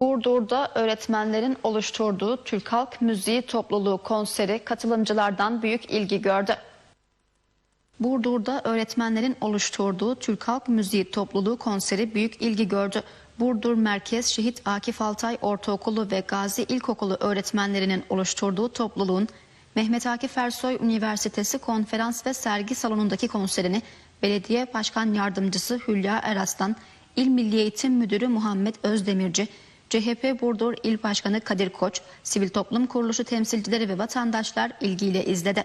Burdur'da öğretmenlerin oluşturduğu Türk Halk Müziği Topluluğu konseri katılımcılardan büyük ilgi gördü. Burdur'da öğretmenlerin oluşturduğu Türk Halk Müziği Topluluğu konseri büyük ilgi gördü. Burdur Merkez Şehit Akif Altay Ortaokulu ve Gazi İlkokulu öğretmenlerinin oluşturduğu topluluğun Mehmet Akif Ersoy Üniversitesi konferans ve sergi salonundaki konserini Belediye Başkan Yardımcısı Hülya Eraslan, İl Milli Eğitim Müdürü Muhammed Özdemirci, CHP Burdur İl Başkanı Kadir Koç, sivil toplum kuruluşu temsilcileri ve vatandaşlar ilgiyle izledi.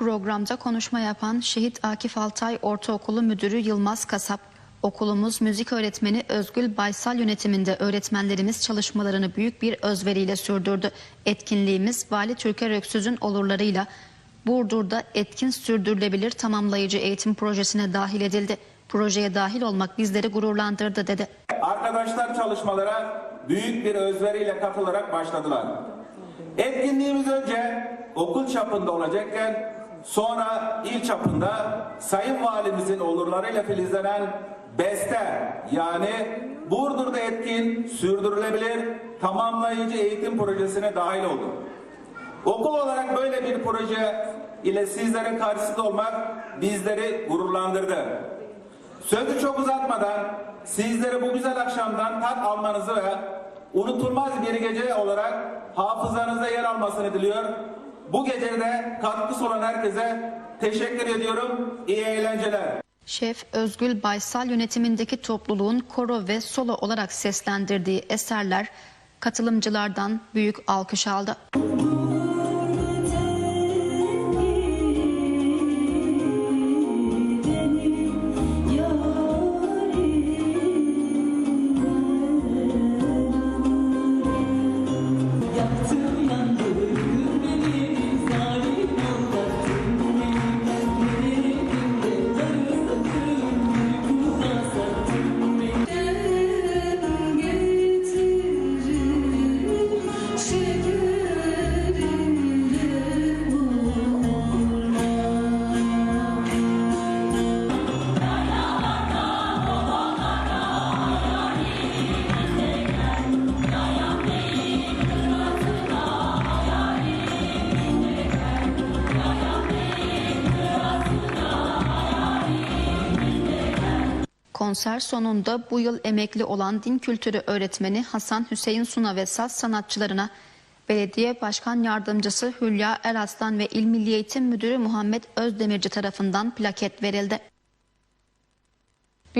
Programda konuşma yapan Şehit Akif Altay Ortaokulu Müdürü Yılmaz Kasap, okulumuz müzik öğretmeni Özgül Baysal yönetiminde öğretmenlerimiz çalışmalarını büyük bir özveriyle sürdürdü. Etkinliğimiz Vali Türker Öksüz'ün olurlarıyla Burdur'da etkin sürdürülebilir tamamlayıcı eğitim projesine dahil edildi. Projeye dahil olmak bizleri gururlandırdı dedi. Arkadaşlar çalışmalara büyük bir özveriyle katılarak başladılar. Etkinliğimiz önce okul çapında olacakken sonra il çapında Sayın Valimizin olurlarıyla filizlenen BESTE yani Burdur'da etkin, sürdürülebilir, tamamlayıcı eğitim projesine dahil oldu. Okul olarak böyle bir proje ile sizlerin karşısında olmak bizleri gururlandırdı. Sözü çok uzatmadan sizlere bu güzel akşamdan tat almanızı ve unutulmaz bir gece olarak hafızanızda yer almasını diliyor. Bu gecede katkısı olan herkese teşekkür ediyorum. İyi eğlenceler. Şef Özgül Baysal yönetimindeki topluluğun koro ve solo olarak seslendirdiği eserler katılımcılardan büyük alkış aldı. Konser sonunda bu yıl emekli olan din kültürü öğretmeni Hasan Hüseyin Suna ve saz sanatçılarına Belediye Başkan Yardımcısı Hülya Eraslan ve İl Milli Eğitim Müdürü Muhammed Özdemirci tarafından plaket verildi.